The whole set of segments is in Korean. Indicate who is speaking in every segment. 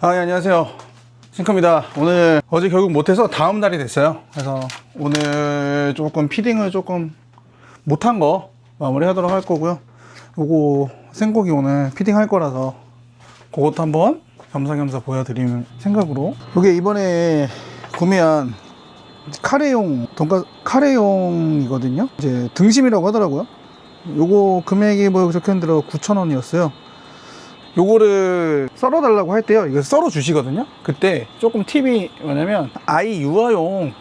Speaker 1: 아, 예, 안녕하세요. 싱크입니다. 오늘 어제 결국 못해서 다음 날이 됐어요. 그래서 오늘 조금 피딩을 조금 못한 거 마무리 하도록 할 거고요. 요거 생고기 오늘 피딩 할 거라서 그것도 한번 겸사겸사 보여드리는 생각으로 이게 이번에 구매한 카레용 돈가 카레용이거든요. 이제 등심이라고 하더라고요. 요거 금액이 뭐 적혀 있는 대로 9,000원이었어요. 요거를 썰어달라고 할 때요. 이거 썰어 주시거든요. 그때 조금 팁이 뭐냐면 아이 유아용으로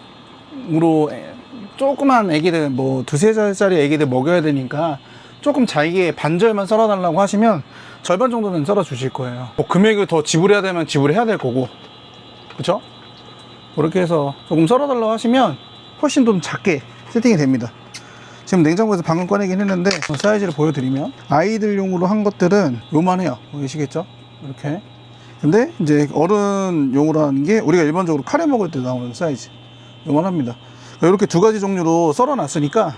Speaker 1: 애- 조그만 애기들 뭐 두세 살짜리 애기들 먹여야 되니까 조금 잘게 반절만 썰어달라고 하시면 절반 정도는 썰어 주실 거예요. 뭐 금액을 더 지불해야 되면 지불해야 될 거고, 그쵸? 그렇게 해서 조금 썰어달라고 하시면 훨씬 좀 작게 세팅이 됩니다. 지금 냉장고에서 방금 꺼내긴 했는데 사이즈를 보여드리면 아이들용으로 한 것들은 요만해요. 보이시겠죠? 이렇게. 근데 이제 어른용으로 하는 게 우리가 일반적으로 카레 먹을 때 나오는 사이즈. 요만합니다. 이렇게 두 가지 종류로 썰어 놨으니까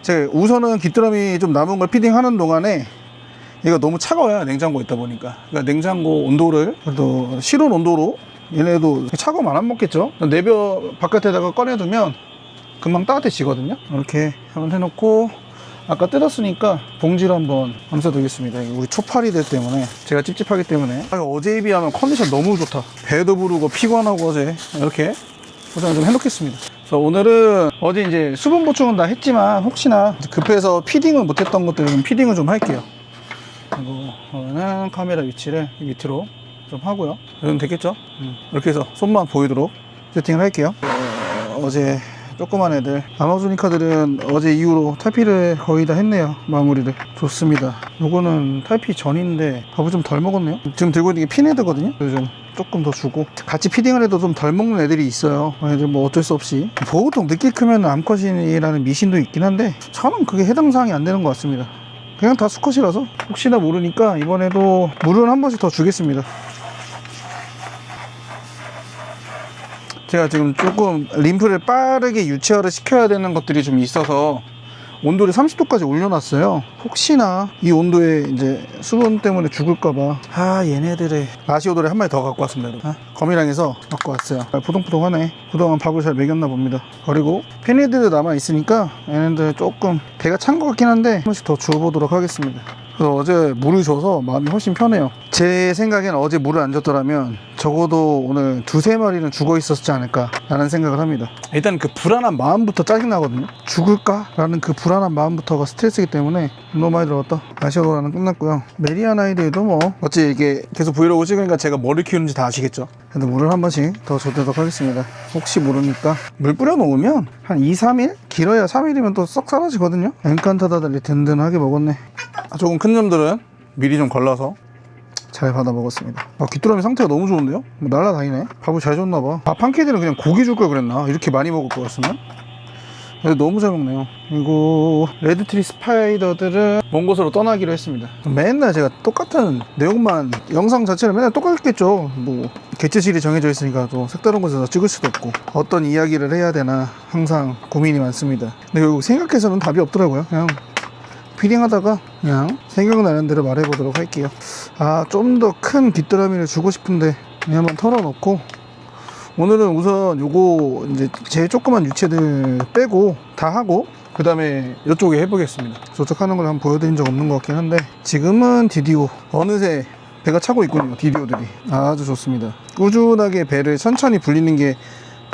Speaker 1: 제가 우선은 귀뚜라미 좀 남은 걸 피딩하는 동안에 얘가 너무 차가워요 냉장고에 있다 보니까. 그러니까 냉장고 온도를 그래도 실온 온도로 얘네도 차가우면 안 먹겠죠? 내벼 바깥에다가 꺼내두면 금방 따뜻해지거든요. 이렇게 한번 해놓고 아까 뜯었으니까 봉지로 한번 감싸두겠습니다. 우리 초파리들 때문에 제가 찝찝하기 때문에. 아, 어제에 비하면 컨디션 너무 좋다. 배도 부르고 피곤하고 어제. 이렇게 포장을 좀 해놓겠습니다. 그래서 오늘은 어제 이제 수분 보충은 다 했지만 혹시나 급해서 피딩을 못했던 것들은 좀 피딩을 좀 할게요. 오늘은 카메라 위치를 이 밑으로 좀 하고요. 이러면 되겠죠? 음, 이렇게 해서 손만 보이도록 세팅을 할게요. 어, 어제 조그만 애들. 아마조니카들은 어제 이후로 탈피를 거의 다 했네요 마무리를. 좋습니다. 요거는 탈피 전인데 밥을 좀 덜 먹었네요. 지금 들고 있는 게 그래서 좀 조금 더 주고. 같이 피딩을 해도 좀 덜 먹는 애들이 있어요. 애들 뭐 어쩔 수 없이. 보통 늦게 크면 암컷이라는 미신도 있긴 한데 저는 그게 해당 사항이 안 되는 것 같습니다. 그냥 다 수컷이라서 혹시나 모르니까 이번에도 물을 한 번씩 더 주겠습니다 제가 지금 조금 림프를 빠르게 유체화를 시켜야 되는 것들이 좀 있어서 온도를 30도까지 올려놨어요. 혹시나 이 온도에 이제 수분 때문에 죽을까봐. 아, 얘네들의 라시오도를 한 마리 더 갖고 왔습니다. 여러분. 아, 거미랑에서 갖고 왔어요. 아, 포동포동하네. 그동안 밥을 잘 먹였나 봅니다. 그리고 페니드도 남아있으니까 얘네들 조금 배가 찬 것 같긴 한데 한 번씩 더 주워보도록 하겠습니다. 그래서 어제 물을 줘서 마음이 훨씬 편해요. 제 생각엔 어제 물을 안 줬더라면 적어도 오늘 두세 마리는 죽어 있었지 않을까라는 생각을 합니다. 일단 그 불안한 마음부터 짜증나거든요. 죽을까라는 그 불안한 마음부터가 스트레스이기 때문에 너무 많이 들어갔다. 아시아도라는 끝났고요. 메리아나이드에도 뭐 어찌 이게 계속 브이로그 찍으니까 제가 뭐를 키우는지 다 아시겠죠. 그래도 물을 한 번씩 더 줘도록 하겠습니다. 혹시 모르니까 물 뿌려 놓으면 한 2, 3일? 길어야 3일이면 또 썩 사라지거든요. 엔칸타다달리 든든하게 먹었네. 아, 조금 큰 놈들은 미리 좀 걸러서 잘 받아 먹었습니다. 아, 귀뚜라미 상태가 너무 좋은데요? 뭐 날라다니네. 밥을 잘 줬나 봐. 밥 한 끼들은 그냥 고기 줄 걸 그랬나? 이렇게 많이 먹을 것 같으면? 너무 잘 먹네요. 그리고 레드트리 스파이더들은 먼 곳으로 떠나기로 했습니다. 맨날 제가 똑같은 내용만 영상 자체는 맨날 똑같겠죠. 뭐 개체실이 정해져 있으니까 또 색다른 곳에서 찍을 수도 없고 어떤 이야기를 해야 되나 항상 고민이 많습니다. 근데 결국 생각해서는 답이 없더라고요. 그냥 피딩하다가 그냥 생각나는 대로 말해보도록 할게요. 아, 좀 더큰 귀뚜라미를 주고 싶은데 그냥 한번 털어놓고 오늘은 우선 요거 이제 제일 조그만 유체들 빼고 다 하고 그 다음에 이쪽에 해보겠습니다. 저쪽 하는 걸 한번 보여드린 적 없는 것 같긴 한데 지금은 디디오 어느새 배가 차고 있군요. 디디오들이 아주 좋습니다. 꾸준하게 배를 천천히 불리는 게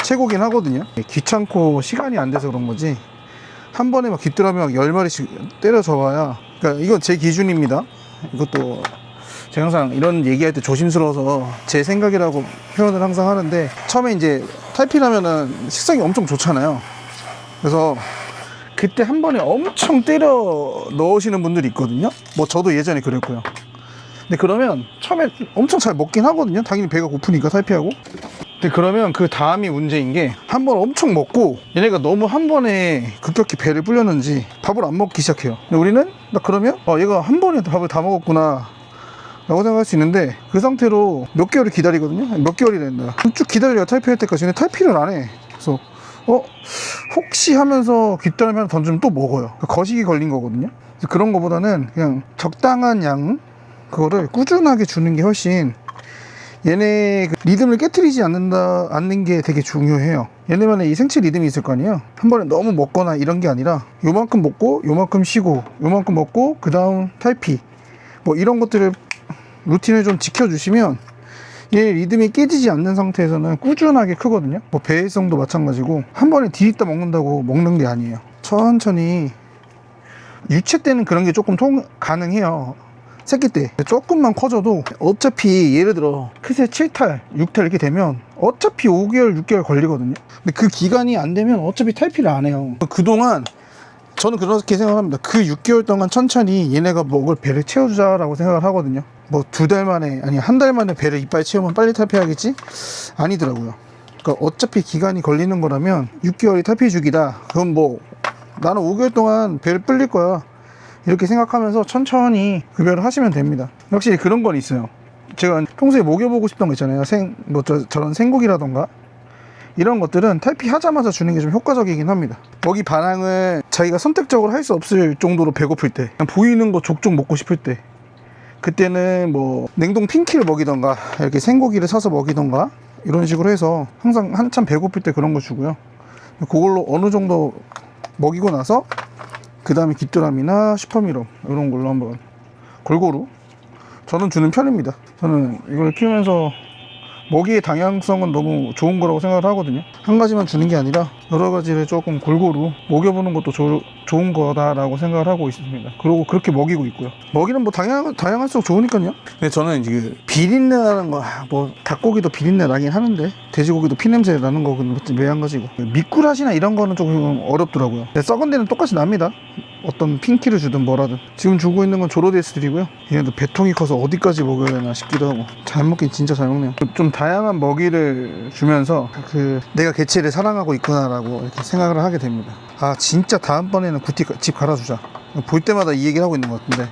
Speaker 1: 최고긴 하거든요. 귀찮고 시간이 안 돼서 그런 거지 한 번에 막 귀뚜라미 막 10마리씩 때려줘 봐야 그러니까 이건 제 기준입니다. 이것도 제가 항상 이런 얘기할 때 조심스러워서 제 생각이라고 표현을 항상 하는데 처음에 이제 탈피하면은 식성이 엄청 좋잖아요. 그래서 그때 한 번에 엄청 때려 넣으시는 분들이 있거든요. 뭐 저도 예전에 그랬고요. 근데 그러면 처음에 엄청 잘 먹긴 하거든요. 당연히 배가 고프니까 탈피하고. 근데 그러면 그 다음이 문제인 게 한 번 엄청 먹고 얘네가 너무 한 번에 급격히 배를 불렸는지 밥을 안 먹기 시작해요. 근데 우리는 나 그러면 어 얘가 한 번에 밥을 다 먹었구나. 라고 생각할 수 있는데 그 상태로 몇 개월을 기다리거든요. 몇 개월이 된다. 쭉 기다려야 탈피할 때까지 근데 탈피를 안 해. 그래서 어 혹시 하면서 귀뚜라미 하나 던지면 또 먹어요. 그 거식이 걸린 거거든요. 그런 거보다는 그냥 적당한 양 그거를 꾸준하게 주는 게 훨씬 얘네 그 리듬을 깨뜨리지 않는다 않는 게 되게 중요해요. 얘네만의 이 생체 리듬이 있을 거 아니에요. 한 번에 너무 먹거나 이런 게 아니라 요만큼 먹고 요만큼 쉬고 요만큼 먹고 그 다음 탈피 뭐 이런 것들을 루틴을 좀 지켜주시면 얘 리듬이 깨지지 않는 상태에서는 꾸준하게 크거든요. 뭐 배회성도 마찬가지고 한 번에 디립다 먹는다고 먹는 게 아니에요. 천천히 유체 때는 그런 게 조금 통 가능해요. 새끼 때 조금만 커져도 어차피 예를 들어 크세 7탈, 6탈 이렇게 되면 어차피 5개월, 6개월 걸리거든요. 근데 그 기간이 안 되면 어차피 탈피를 안 해요. 그동안 저는 그렇게 생각합니다. 그 6개월 동안 천천히 얘네가 먹을 배를 채워주자 라고 생각을 하거든요. 뭐 두 달 만에 아니 한 달 만에 배를 이빨 채우면 빨리 탈피하겠지? 아니더라고요. 그러니까 어차피 기간이 걸리는 거라면 6개월이 탈피 주기다. 그럼 뭐 나는 5개월 동안 배를 불릴 거야. 이렇게 생각하면서 천천히 급여를 하시면 됩니다. 확실히 그런 건 있어요. 제가 평소에 먹여보고 싶던 거 있잖아요. 생, 뭐 저, 저런 생고기라던가 이런 것들은 탈피하자마자 주는 게 좀 효과적이긴 합니다. 먹이 반항을 자기가 선택적으로 할 수 없을 정도로 배고플 때, 보이는 거 족족 먹고 싶을 때, 그때는 뭐 냉동 핑키를 먹이던가 이렇게 생고기를 사서 먹이던가 이런 식으로 해서 항상 한참 배고플 때 그런 거 주고요. 그걸로 어느 정도 먹이고 나서 그 다음에 귀뚜라미나 슈퍼미로 이런 걸로 한번 골고루 저는 주는 편입니다. 저는 이걸 키우면서 먹이의 다양성은 너무 좋은 거라고 생각을 하거든요. 한 가지만 주는 게 아니라 여러 가지를 조금 골고루 먹여보는 것도 조- 좋은 거다라고 생각을 하고 있습니다. 그리고 그렇게 먹이고 있고요. 먹이는 뭐 다양, 다양할수록 좋으니까요. 근데 저는 이제 그 비린내 나는 거, 아, 뭐 닭고기도 비린내 나긴 하는데 돼지고기도 피냄새 나는 거는 매한 가지고 미꾸라지나 이런 거는 조금 어렵더라고요. 썩은 데는 똑같이 납니다. 어떤 핑키를 주든 뭐라든. 지금 주고 있는 건 조로데스들이고요. 얘네도 배통이 커서 어디까지 먹여야 되나 싶기도 하고. 잘 먹긴 진짜 잘 먹네요. 좀 다양한 먹이를 주면서 그 내가 개체를 사랑하고 있구나라고 이렇게 생각을 하게 됩니다. 아 진짜 다음번에는 구티 집 갈아주자. 볼 때마다 이 얘기를 하고 있는 것 같은데.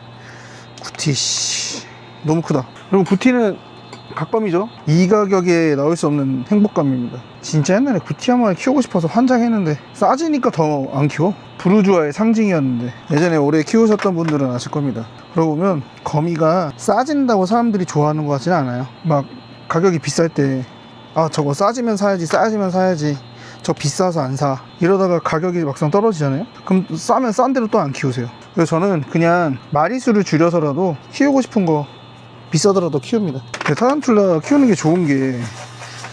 Speaker 1: 구티 씨. 너무 크다. 그리고 구티는 각밤이죠? 이 가격에 나올 수 없는 행복감입니다. 진짜 옛날에 구티 한 마리 키우고 싶어서 환장했는데 싸지니까 더 안 키워? 부르주아의 상징이었는데 예전에 오래 키우셨던 분들은 아실 겁니다. 그러고 보면 거미가 싸진다고 사람들이 좋아하는 것 같지는 않아요. 막 가격이 비쌀 때 아 저거 싸지면 사야지 싸지면 사야지 저 비싸서 안 사 이러다가 가격이 막상 떨어지잖아요? 그럼 싸면 싼 대로 또 안 키우세요. 그래서 저는 그냥 마리수를 줄여서라도 키우고 싶은 거 비싸더라도 키웁니다 근데 타란툴라 키우는 게 좋은 게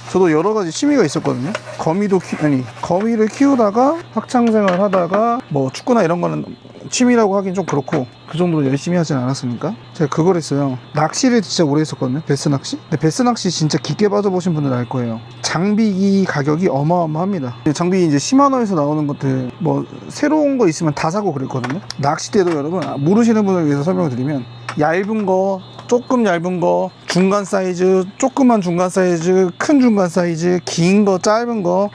Speaker 1: 저도 여러 가지 취미가 있었거든요. 거미도 키, 아니 거미를 키우다가 학창 생활 하다가 뭐 축구나 이런 거는 취미라고 하긴 좀 그렇고 그 정도로 열심히 하진 않았으니까 제가 그걸 했어요. 낚시를 진짜 오래 했었거든요. 베스 낚시. 근데 베스 낚시 진짜 깊게 빠져보신 분들 알 거예요. 장비기 가격이 어마어마합니다. 장비 이제 10만 원에서 나오는 것들 뭐 새로운 거 있으면 다 사고 그랬거든요. 낚시대도 여러분 아, 모르시는 분을 위해서 설명을 드리면 얇은 거 조금 얇은 거, 중간 사이즈, 조그만 중간 사이즈, 큰 중간 사이즈, 긴 거, 짧은 거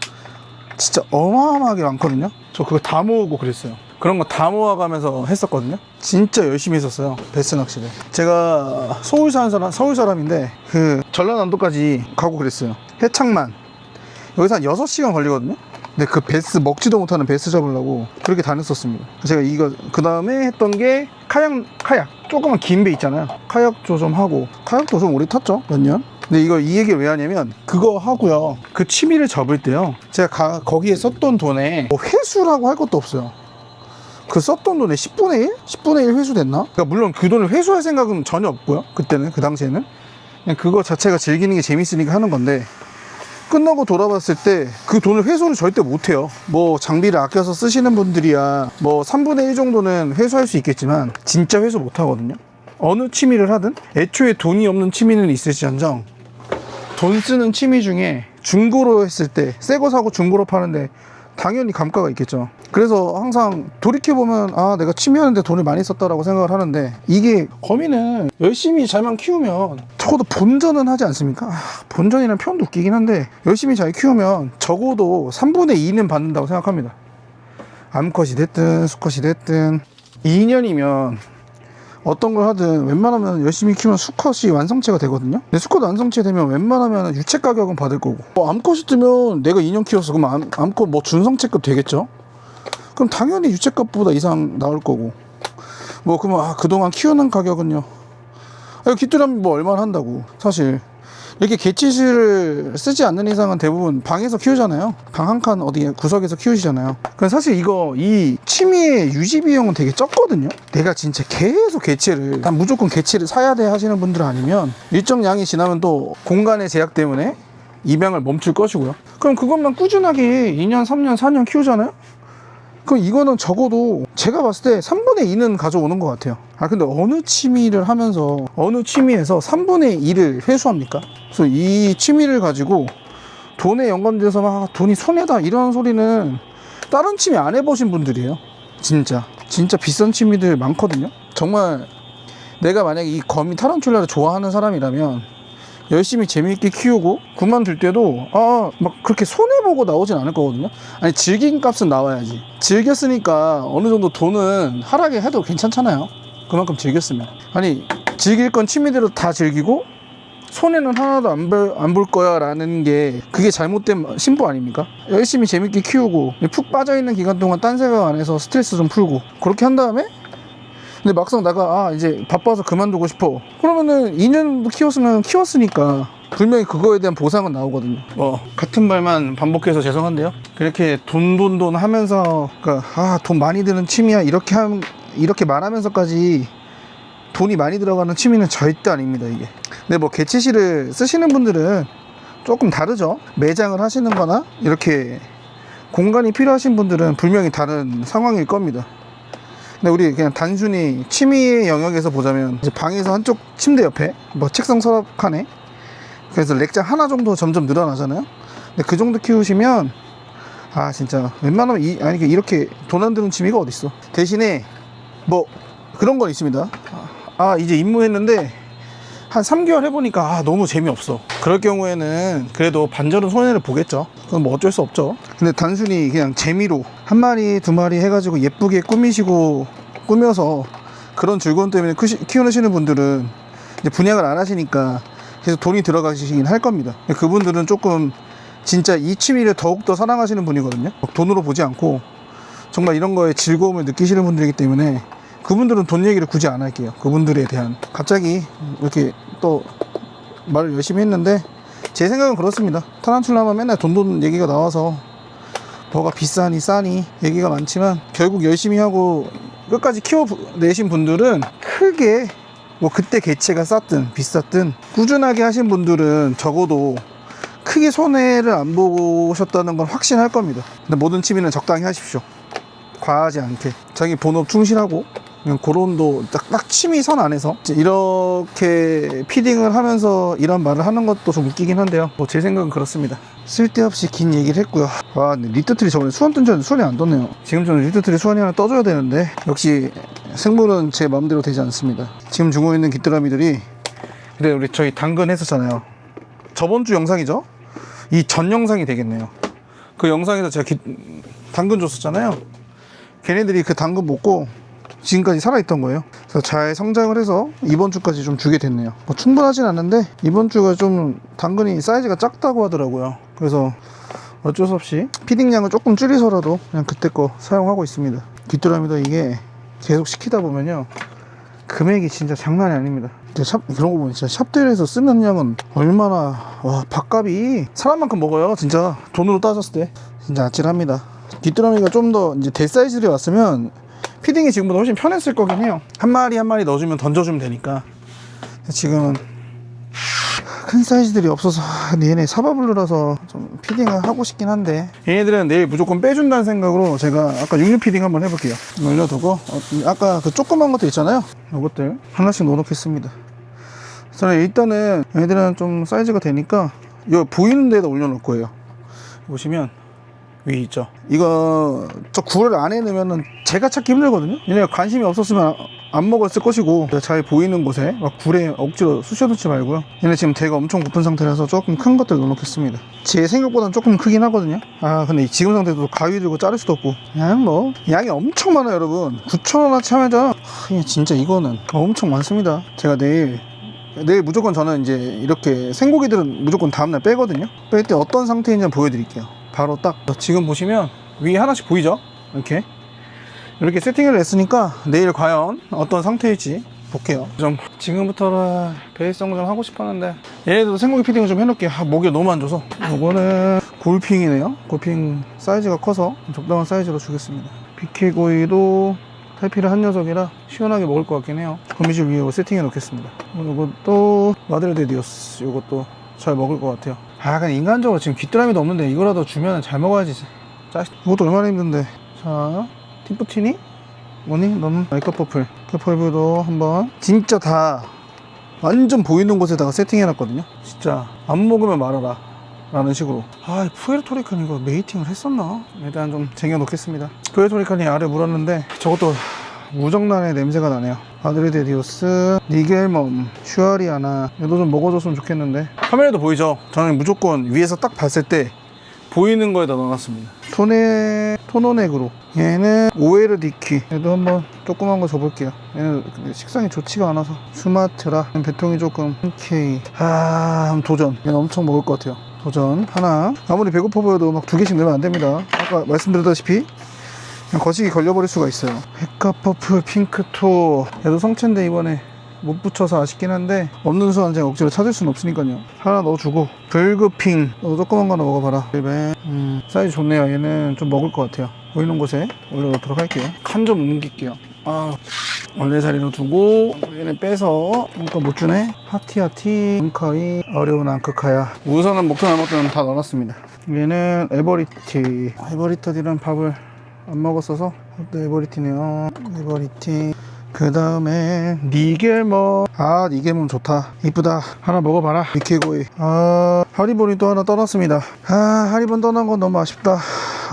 Speaker 1: 진짜 어마어마하게 많거든요. 저 그거 다 모으고 그랬어요. 그런 거 다 모아가면서 했었거든요. 진짜 열심히 했었어요. 베스 낚시를. 제가 서울 사는 사람, 서울 사람인데 그 전라남도까지 가고 그랬어요. 해창만. 여기서 한 6시간 걸리거든요. 근데 그 베스 먹지도 못하는 베스 잡으려고 그렇게 다녔었습니다. 제가 이거 그 다음에 했던 게 카약 카약 조그만 긴 배 있잖아요. 카약도 좀 하고 카약도 좀 오래 탔죠 몇 년. 근데 이거 이 얘기를 왜 하냐면 그거 하고요. 그 취미를 접을 때요. 제가 가- 거기에 썼던 돈에 뭐 회수라고 할 것도 없어요. 그 썼던 돈의 10분의 1? 10분의 1 회수됐나? 그러니까 물론 그 돈을 회수할 생각은 전혀 없고요. 그때는 그 당시에는 그냥 그거 자체가 즐기는 게 재밌으니까 하는 건데 끝나고 돌아봤을 때 그 돈을 회수를 절대 못해요. 뭐 장비를 아껴서 쓰시는 분들이야 뭐 3분의 1 정도는 회수할 수 있겠지만 진짜 회수 못 하거든요. 어느 취미를 하든 애초에 돈이 없는 취미는 있을지언정 돈 쓰는 취미 중에 중고로 했을 때 새 거 사고 중고로 파는데 당연히 감가가 있겠죠. 그래서 항상 돌이켜보면 아 내가 취미하는데 돈을 많이 썼다라고 생각을 하는데 이게 거미는 열심히 잘만 키우면 적어도 본전은 하지 않습니까? 아, 본전이라는 표현도 웃기긴 한데 열심히 잘 키우면 적어도 3분의 2는 받는다고 생각합니다. 암컷이 됐든 수컷이 됐든 2년이면 어떤 걸 하든 웬만하면 열심히 키우면 수컷이 완성체가 되거든요. 근데 수컷 완성체 되면 웬만하면 유체 가격은 받을 거고. 뭐 암컷이 뜨면 내가 2년 키웠어. 그럼 암, 암컷 뭐 준성체급 되겠죠? 그럼 당연히 유체값보다 이상 나올 거고. 뭐 그러면 아, 그동안 키우는 가격은요. 아, 귀뚜라미 뭐 얼마나 한다고 사실. 이렇게 개치실을 쓰지 않는 이상은 대부분 방에서 키우잖아요. 방 한 칸 어디 구석에서 키우시잖아요. 그럼 사실 이거 이 취미의 유지 비용은 되게 적거든요. 내가 진짜 계속 개체를 난 무조건 개체를 사야 돼 하시는 분들 아니면 일정 양이 지나면 또 공간의 제약 때문에 입양을 멈출 것이고요. 그럼 그것만 꾸준하게 2년, 3년, 4년 키우잖아요. 그럼 이거는 적어도 제가 봤을 때 3분의 2는 가져오는 것 같아요. 아, 근데 어느 취미를 하면서 어느 취미에서 3분의 2를 회수합니까? 그래서 이 취미를 가지고 돈에 연관돼서 막 돈이 손해다 이런 소리는 다른 취미 안 해보신 분들이에요. 진짜. 진짜 비싼 취미들 많거든요. 정말 내가 만약에 이 거미 타란툴라를 좋아하는 사람이라면 열심히 재미있게 키우고 그만둘 때도 아 막 그렇게 손해 보고 나오진 않을 거거든요. 아니 즐긴 값은 나와야지. 즐겼으니까 어느 정도 돈은 하락에 해도 괜찮잖아요. 그만큼 즐겼으면. 아니 즐길 건 취미대로 다 즐기고 손해는 하나도 안 볼 안 볼 거야 라는 게 그게 잘못된 심보 아닙니까? 열심히 재밌게 키우고 푹 빠져 있는 기간 동안 딴 생각 안 해서 스트레스 좀 풀고 그렇게 한 다음에 근데 막상 나가 아 이제 바빠서 그만두고 싶어. 그러면은 2년 키웠으면 키웠으니까. 분명히 그거에 대한 보상은 나오거든요. 뭐 같은 말만 반복해서 죄송한데요. 그렇게 돈 돈 돈 하면서 그러니까 아돈 많이 드는 취미야. 이렇게 함 이렇게 말하면서까지 돈이 많이 들어가는 취미는 절대 아닙니다 이게. 근데 뭐 개체실을 쓰시는 분들은 조금 다르죠? 매장을 하시는 거나 이렇게 공간이 필요하신 분들은 분명히 다른 상황일 겁니다 근데 우리 그냥 단순히 취미의 영역에서 보자면 이제 방에서 한쪽 침대 옆에 뭐 책상 서랍 칸에 그래서 렉장 하나 정도 점점 늘어나잖아요. 근데 그 정도 키우시면 아 진짜 웬만하면 이, 아니 이렇게 돈 안 드는 취미가 어딨어. 대신에 뭐 그런 건 있습니다. 아 이제 입무했는데 한 3개월 해보니까 아, 너무 재미없어. 그럴 경우에는 그래도 반절은 손해를 보겠죠. 그건 뭐 어쩔 수 없죠. 근데 단순히 그냥 재미로 한 마리, 두 마리 해가지고 예쁘게 꾸미시고 꾸며서 그런 즐거움 때문에 키우시는 분들은 이제 분양을 안 하시니까 계속 돈이 들어가시긴 할 겁니다. 그분들은 조금 진짜 이 취미를 더욱더 사랑하시는 분이거든요. 돈으로 보지 않고 정말 이런 거에 즐거움을 느끼시는 분들이기 때문에 그분들은 돈 얘기를 굳이 안 할게요. 그분들에 대한 갑자기 이렇게 또 말을 열심히 했는데 제 생각은 그렇습니다. 타란툴라만 맨날 돈돈 얘기가 나와서 뭐가 비싸니 싸니 얘기가 많지만 결국 열심히 하고 끝까지 키워내신 분들은 크게 뭐 그때 개체가 쌌든 비쌌든 꾸준하게 하신 분들은 적어도 크게 손해를 안 보셨다는 건 확신할 겁니다. 근데 모든 취미는 적당히 하십시오. 과하지 않게 자기 본업 충실하고 그냥 그런 도 딱, 딱 취미 선 안에서 이렇게 피딩을 하면서 이런 말을 하는 것도 좀 웃기긴 한데요. 뭐 제 생각은 그렇습니다. 쓸데없이 긴 얘기를 했고요. 와 근데 리트트리 저번에 수원 뜬줄 수원이 안 떴네요. 지금 저는 리트트리 수원이 하나 떠줘야 되는데 역시 생물은 제 마음대로 되지 않습니다. 지금 중고 있는 귀뚜라미들이 그래 우리 저희 당근 했었잖아요. 저번 주 영상이죠? 이 전 영상이 되겠네요. 그 영상에서 제가 기- 당근 줬었잖아요. 걔네들이 그 당근 먹고 지금까지 살아있던 거예요. 그래서 잘 성장을 해서 이번 주까지 좀 주게 됐네요. 뭐 충분하진 않는데 이번 주가 좀 당근이 사이즈가 작다고 하더라고요. 그래서 어쩔 수 없이 피딩량을 조금 줄여서라도 그냥 그때 거 사용하고 있습니다. 귀뚜라미도 이게 계속 시키다 보면요. 금액이 진짜 장난이 아닙니다. 진짜 샵, 그런 거 보면 진짜 샵들에서 쓰는 양은 얼마나 와 밥값이 사람만큼 먹어요. 진짜 돈으로 따졌을 때 진짜 아찔합니다. 귀뚜라미가 좀 더 이제 대사이즈로 왔으면 피딩이 지금보다 훨씬 편했을 거긴 해요. 한 마리 한 마리 넣어주면 던져주면 되니까. 지금은 큰 사이즈들이 없어서 얘네 사바블루라서 좀 피딩을 하고 싶긴 한데. 얘네들은 내일 무조건 빼준다는 생각으로 제가 아까 육류 피딩 한번 해볼게요. 올려두고. 어, 아까 그 조그만 것들 있잖아요. 이것들 하나씩 넣어놓겠습니다. 저는 일단은 얘네들은 좀 사이즈가 되니까 이거 보이는 데다 올려놓을 거예요. 보시면 위 있죠. 이거 저굴 안에 넣으면은 제가 찾기 힘들거든요. 얘네가 관심이 없었으면 안 먹었을 것이고 잘 보이는 곳에 막 굴에 억지로 쑤셔놓지 말고요. 얘네 지금 대가 엄청 고픈 상태라서 조금 큰 것들 넣어놓겠습니다. 제 생각보다는 조금 크긴 하거든요. 아 근데 지금 상태도 가위 들고 자를 수도 없고 그냥 뭐 양이 엄청 많아요 여러분. 9,000원어치 하면서 하, 그냥 진짜 이거는 엄청 많습니다. 제가 내일 내일 무조건 저는 이제 이렇게 생고기들은 무조건 다음날 빼거든요. 뺄 때 어떤 상태인지 보여드릴게요. 바로 딱 지금 보시면 위에 하나씩 보이죠? 이렇게 이렇게 세팅을 했으니까 내일 과연 어떤 상태일지 볼게요. 좀 지금부터는 베이스성 좀 하고 싶었는데 얘네도 생고기 피딩을 좀 해놓을게요. 아, 목이 너무 안 좋아서. 이거는 골핑이네요. 골핑 사이즈가 커서 적당한 사이즈로 주겠습니다. BK고이도 탈피를 한 녀석이라 시원하게 먹을 것 같긴 해요. 거미줄 위에 세팅해 놓겠습니다. 이것도 마드레드 디오스 이것도 잘 먹을 것 같아요. 아, 근데 인간적으로 지금 귀뚜라미도 없는데 이거라도 주면 잘 먹어야지. 짜 이것도 얼마나 힘든데. 자, 팀푸티니? 뭐니? 너는 메이크업 퍼플. 퍼플도 한번. 진짜 다 완전 보이는 곳에다가 세팅해 놨거든요. 진짜 안 먹으면 말아라. 라는 식으로. 아, 푸에르토리칸 이거 메이팅을 했었나? 일단 좀 쟁여놓겠습니다. 푸에르토리칸이 알을 물었는데 저것도 무정란의 냄새가 나네요. 아드레데 디오스, 니겔멈, 슈아리아나 얘도 좀 먹어줬으면 좋겠는데 카메라도 보이죠? 저는 무조건 위에서 딱 봤을 때 보이는 거에다 넣어놨습니다. 토네, 토노넥으로 얘는 오에르 디키 얘도 한번 조그만 거 줘볼게요. 얘는 식상이 좋지가 않아서 수마트라 배통이 조금 K 아 도전 얘는 엄청 먹을 것 같아요. 도전 하나 아무리 배고파 보여도 막 두 개씩 넣으면 안 됩니다. 아까 말씀드렸다시피 거시기 걸려버릴 수가 있어요. 헤카퍼플 핑크토 얘도 성체인데 이번에 못 붙여서 아쉽긴 한데 없는 수한 제가 억지로 찾을 수는 없으니까요. 하나 넣어주고 불그핑 너도 조그만 거. 일배 음, 사이즈 좋네요. 얘는 좀 먹을 것 같아요. 보이는 곳에 올려놓도록 할게요. 칸 좀 옮길게요. 아 원래 자리로 두고 얘는 빼서 그러니까 못 주네 하티하티 앙카이 어려운 앙크카야 우선은 목표 나머지는 다 넣어놨습니다 얘는 에버리티 에버리터들은 밥을 안 먹었어서 또 에버리티네요. 에버리티. 그 다음에 니겔멈 아 니겔멈 좋다. 이쁘다. 하나 먹어봐라. 미케고이. 아 하리본이 또 하나 떠났습니다. 아 하리본 떠난 건 너무 아쉽다.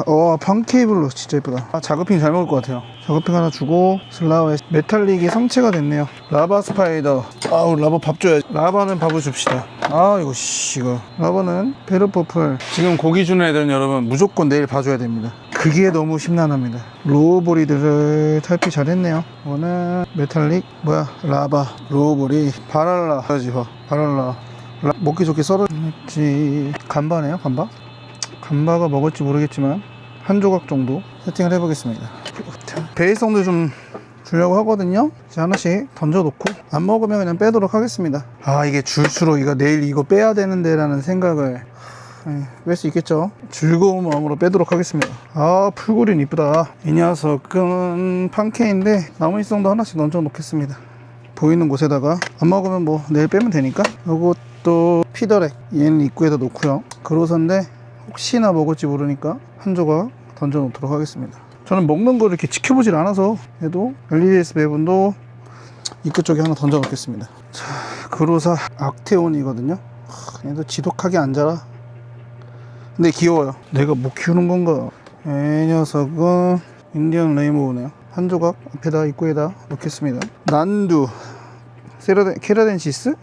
Speaker 1: 어 펑케이블로 진짜 이쁘다. 아, 자급핑 잘 먹을 것 같아요. 자급핑 하나 주고 슬라우의 메탈릭이 성체가 됐네요. 라바 스파이더. 아우 라바 밥 줘야지. 라바는 밥을 줍시다. 아 이거 씨 이거. 라바는 페르퍼플. 지금 고기 주는 애들은 여러분 무조건 내일 봐줘야 됩니다 그게 너무 심란합니다. 로우보리들을 탈피 잘했네요. 이거는 메탈릭 뭐야 라바 로우보리 바랄라 봐 바랄라. 라- 먹기 좋게 썰어지. 간바네요 간바? 간바가 먹을지 모르겠지만 한 조각 정도 세팅을 해보겠습니다. 베이성도 좀 주려고 하거든요. 이제 하나씩 던져놓고 안 먹으면 그냥 빼도록 하겠습니다. 아 이게 줄수록 이거 내일 이거 빼야 되는데 라는 생각을 뺄 수 있겠죠? 즐거운 마음으로 빼도록 하겠습니다. 아 풀고린 이쁘다. 이 녀석은 판케인데 나무잎성도 하나씩 얹어 놓겠습니다. 보이는 곳에다가 안 먹으면 뭐 내일 빼면 되니까. 이것도 피더렉 얘는 입구에다 놓고요. 그로선데 혹시나 먹을지 모르니까 한 조각 던져 놓도록 하겠습니다. 저는 먹는 거 이렇게 지켜보질 않아서 얘도 LEDS 배분도 입구 쪽에 하나 던져 놓겠습니다. 자 그로사 악테온이거든요. 하, 얘도 지독하게 안 자라 근데 귀여워요. 내가 못 키우는 건가? 이 녀석은 인디언 레이모우네요. 한 조각 앞에다 입구에다 놓겠습니다. 난두. 세라덴, 케라덴시스?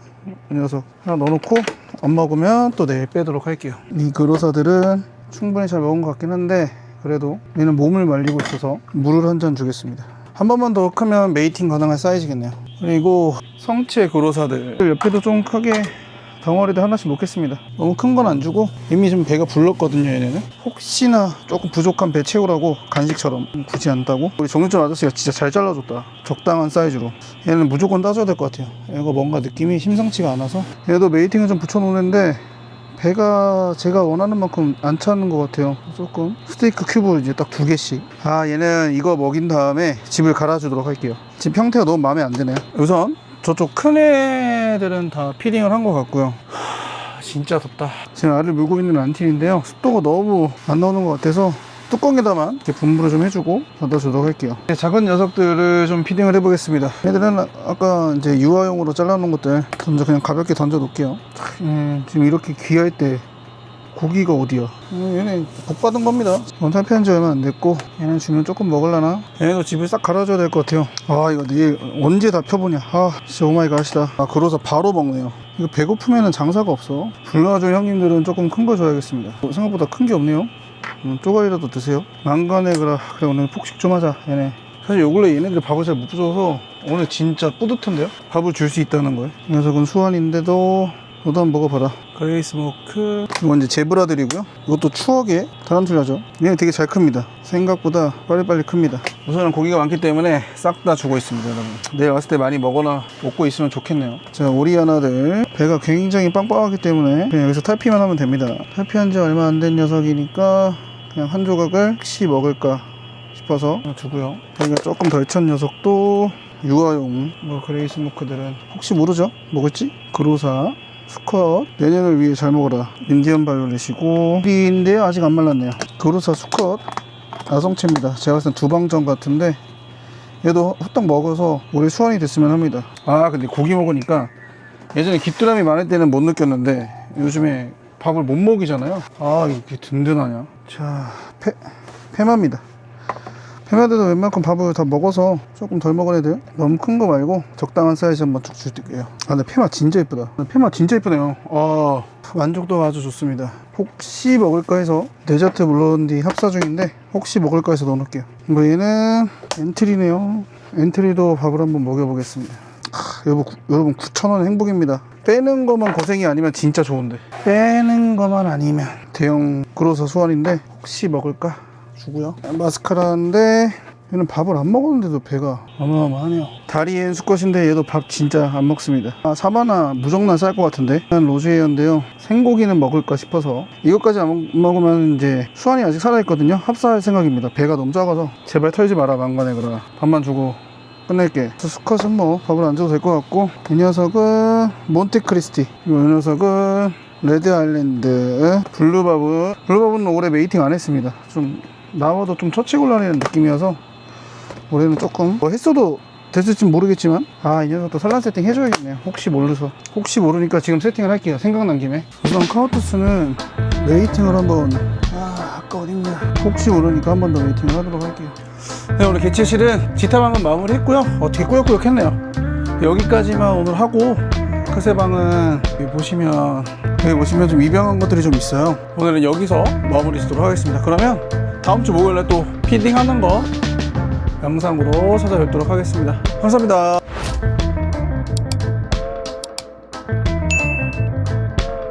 Speaker 1: 이 녀석 하나 넣어놓고 안 먹으면 또 내일 빼도록 할게요. 이 그로사들은 충분히 잘 먹은 것 같긴 한데 그래도 얘는 몸을 말리고 있어서 물을 한 잔 주겠습니다. 한 번만 더 크면 메이팅 가능한 사이즈겠네요. 그리고 성체 그로사들. 옆에도 좀 크게 덩어리도 하나씩 놓겠습니다. 너무 큰 건 안 주고 이미 좀 배가 불렀거든요 얘네는. 혹시나 조금 부족한 배 채우라고 간식처럼. 굳이 안 따고? 우리 정육점 아저씨가 진짜 잘 잘라줬다. 적당한 사이즈로. 얘는 무조건 따줘야 될 것 같아요. 얘가 뭔가 느낌이 심상치가 않아서. 얘도 메이팅을 좀 붙여놓는데 배가 제가 원하는 만큼 안 차는 것 같아요. 조금 스테이크 큐브 이제 딱 두 개씩. 아 얘는 이거 먹인 다음에 집을 갈아주도록 할게요. 집 형태가 너무 마음에 안 드네요. 우선 저쪽 큰애 들은 다 피딩을 한 것 같고요. 하, 진짜 덥다. 지금 알을 물고 있는 안틴인데요. 습도가 너무 안 나오는 것 같아서 뚜껑에다만 이렇게 분무를 좀 해주고 닫아주도록 할게요. 네, 작은 녀석들을 좀 피딩을 해보겠습니다. 얘들은 아- 아까 이제 유아용으로 잘라놓은 것들 던져 그냥 가볍게 던져 놓을게요. 음, 지금 이렇게 귀할 때 고기가 어디야? 음, 얘네 복 받은 겁니다. 이건 탈피한 지 얼마 안 됐고 얘는 주면 조금 먹을라나? 얘네도 집을 싹 갈아줘야 될 것 같아요. 아 이거 내일 언제 다 펴보냐? 아 진짜 오마이갓이다. 아 그러서 바로 먹네요. 이거 배고프면은 장사가 없어. 불러준 형님들은 조금 큰 거 줘야겠습니다. 어, 생각보다 큰 게 없네요. 음, 쪼가리라도 드세요. 망간에 그라. 그래 오늘 폭식 좀 하자 얘네. 사실 요 근래 얘네들 밥을 잘 못 줘서 오늘 진짜 뿌듯한데요? 밥을 줄 수 있다는 거예요. 이 녀석은 수완인데도 너도 한번 먹어봐라. 그레이스 모크. 이건 이제 제브라들이고요. 이것도 추억의 타란툴라죠. 얘는 되게 잘 큽니다. 생각보다 빨리빨리 큽니다. 우선은 고기가 많기 때문에 싹다 주고 있습니다 여러분. 내일 왔을 때 많이 먹거나 먹고 있으면 좋겠네요. 자 오리아나들. 배가 굉장히 빵빵하기 때문에 그냥 여기서 탈피만 하면 됩니다. 탈피한 지 얼마 안 된 녀석이니까 그냥 한 조각을 혹시 먹을까 싶어서 두고요. 여기가 조금 덜찬 녀석도 유아용 뭐 그레이스 모크들은 혹시 모르죠? 먹을지? 그로사 수컷 내년을 위해 잘 먹어라. 인디언 바이올렛이고. 우리인데 아직 안 말랐네요. 그로사 수컷 아성체입니다. 제가 봤을 땐 두방전 같은데 얘도 후딱 먹어서 올해 수완이 됐으면 합니다. 아 근데 고기 먹으니까 예전에 귀뚜라미 많을 때는 못 느꼈는데 요즘에 밥을 못 먹이잖아요. 아 이게 든든하냐. 자 페, 페마입니다 페마들도 웬만큼 밥을 다 먹어서 조금 덜 먹은 애들 너무 큰 거 말고 적당한 사이즈 한번 쭉 줄게요. 아 근데 페마 진짜 예쁘다. 페마 진짜 예쁘네요. 아 만족도가 아주 좋습니다. 혹시 먹을까 해서 데저트 블론디 합사 중인데 혹시 먹을까 해서 넣어놓을게요. 뭐 얘는 엔트리네요. 엔트리도 밥을 한번 먹여보겠습니다. 아, 여러분, 구- 여러분 9,000원 행복입니다. 빼는 거만 고생이 아니면 진짜 좋은데. 빼는 거만 아니면 대형 그로서 수완인데 혹시 먹을까 주고요. 마스카라인데 얘는 밥을 안 먹었는데도 배가 어마어마하네요. 다리엔 수컷인데 얘도 밥 진짜 안 먹습니다. 아 사바나 무정란 쌀 것 같은데? 난 로즈에어인데요. 생고기는 먹을까 싶어서. 이것까지 안 먹- 먹으면 이제 수완이 아직 살아있거든요. 합사할 생각입니다. 배가 너무 작아서. 제발 털지 마라 망관에 그러나 밥만 주고 끝낼게. 수컷은 뭐 밥을 안 줘도 될 것 같고 이 녀석은 몬테크리스티. 이 녀석은 레드 아일랜드. 블루바브. 블루바브는 올해 메이팅 안 했습니다. 좀 나와도 좀 처치곤란한 느낌이어서 올해는 조금 뭐 했어도 됐을지 모르겠지만 아 이 녀석도 산란 세팅 해줘야겠네요 혹시 모르서 혹시 모르니까 지금 세팅을 할게요 생각난 김에 우선 카우투스는 메이팅을 한번 아 아까 어딨냐 혹시 모르니까 한 번더 메이팅을 하도록 할게요 네, 오늘 개체실은 지타방은 마무리 했고요. 어떻게 꾸역꾸역 했네요. 여기까지만 오늘 하고 크세방은 여기 보시면 여기 보시면 좀 입양한 것들이 좀 있어요. 오늘은 여기서 마무리 짓도록 하겠습니다. 그러면 다음 주 목요일에 또 피딩하는 거 영상으로 찾아뵙도록 하겠습니다. 감사합니다.